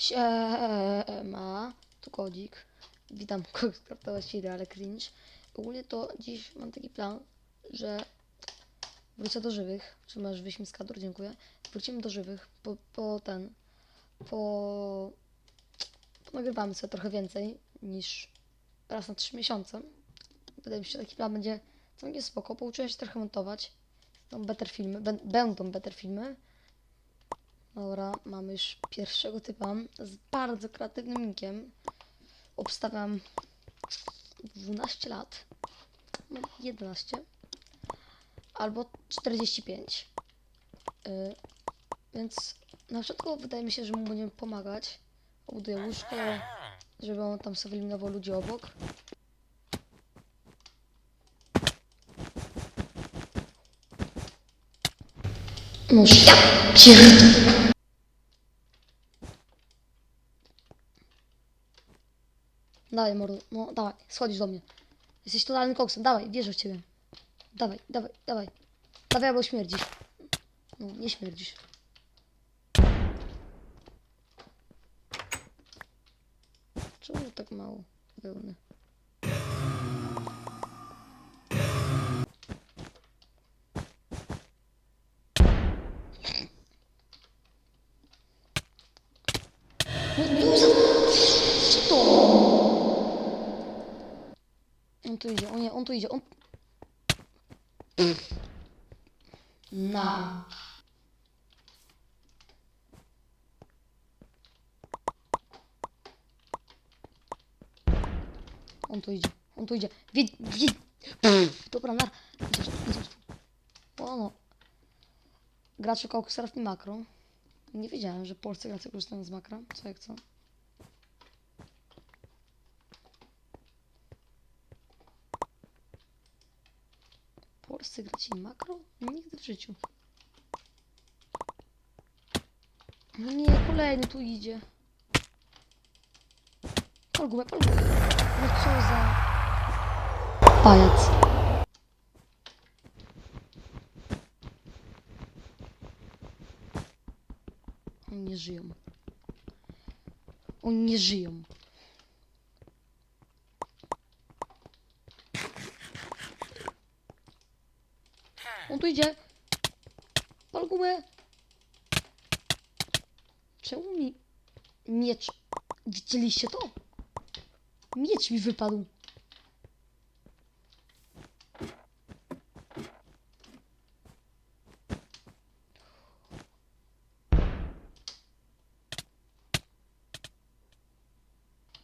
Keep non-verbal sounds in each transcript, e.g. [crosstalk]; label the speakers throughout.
Speaker 1: Siema, tu kodzik. Witam [laughs] kogoś Siri, ale cringe. Ogólnie to dziś mam taki plan, że wrócę do żywych. Czy masz wyjść mi z kadru? Dziękuję. Wrócimy do żywych, po, po ten, po... Nagrywamy sobie trochę więcej niż raz na 3 miesiące. Wydaje mi się, że taki plan będzie całkiem spoko. Pouczyłem się trochę montować. Są better filmy, bę- będą better filmy. Dobra, mamy już pierwszego typa z bardzo kreatywnym nikiem. Obstawiam 12 lat. Mam 11. Albo 45. Y, więc na początku wydaje mi się, że mu będziemy pomagać. Obuduję łóżko, żeby on tam sobie eliminował ludzi obok. No ja. Dawaj, mordo, no dawaj, schodzisz do mnie. Jesteś totalnym koksem, dawaj, wierzę w ciebie. Dawaj, dawaj, dawaj. Dawaj, albo śmierdzisz. No, nie śmierdzisz. Czemu tak mało wełny? No, no, za... Co to? On tu idzie, o nie, on tu idzie, on... Na. On tu idzie, on tu idzie. Wiedz, wiedz. Dobra, na. Idziesz, idziesz. O no. Gracze koło Serafin Makro. Nie wiedziałem, że polscy gracze korzystają z makra. Co jak co? Polscy gracze makro? Nigdy w życiu. No nie, kolejny tu idzie. Pal gumę. No co za... Pajac. Oni nie żyją. Oni nie żyją. On tu idzie. Pal gumę. Czemu mi miecz... Widzieliście to? Miecz mi wypadł.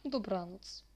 Speaker 1: Dobranoc.